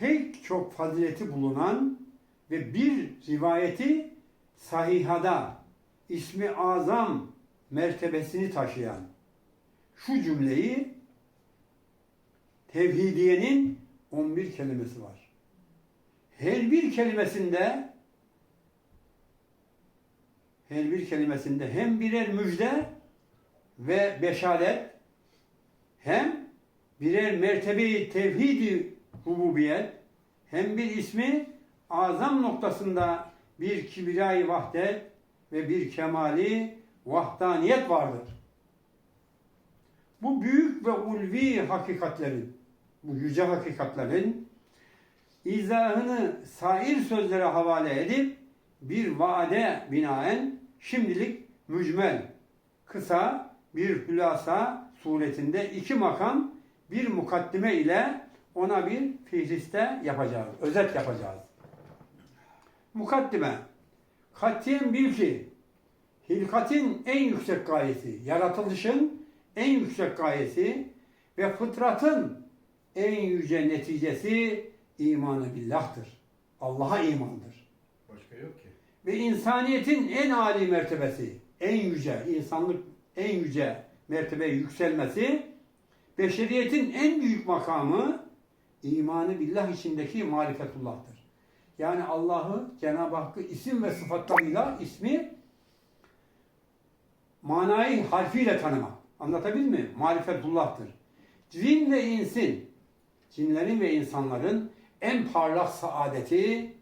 pek çok fazileti bulunan ve bir rivayeti sahihada ismi azam mertebesini taşıyan şu cümleyi tevhidiyenin 11 kelimesi var. Her bir kelimesinde her bir kelimesinde hem birer müjde ve beşaret hem birer mertebeyi tevhidi rububiyet hem bir ismi azam noktasında bir kibriyayı vahdet ve bir kemali vahdaniyet vardır. Bu büyük ve ulvi hakikatlerin, bu yüce hakikatlerin izahını sair sözlere havale edip bir vaade binaen şimdilik mücmel, kısa bir hülasa suretinde iki makam bir mukaddime ile ona bir fihriste yapacağız, özet yapacağız. Mukaddime, katiyen bil ki hilkatin en yüksek gayesi, yaratılışın en yüksek gayesi ve fıtratın en yüce neticesi imanı billah'tır. Allah'a imandır. Başka yok ki. Ve insaniyetin en âli mertebesi, en yüce, insanlık en yüce mertebeye yükselmesi, beşeriyetin en büyük makamı imanı billah içindeki marifetullah'tır. Yani Allah'ı Cenab-ı Hakk'ı isim ve sıfatlarıyla ismi manayı harfiyle tanımak. Anlatabildim mi? Marifetullah'tır. Cin ve insin, cinlerin ve insanların en parlak saadeti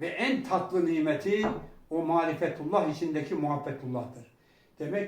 ve en tatlı nimeti o marifetullah içindeki muhabbetullah'tır. Demek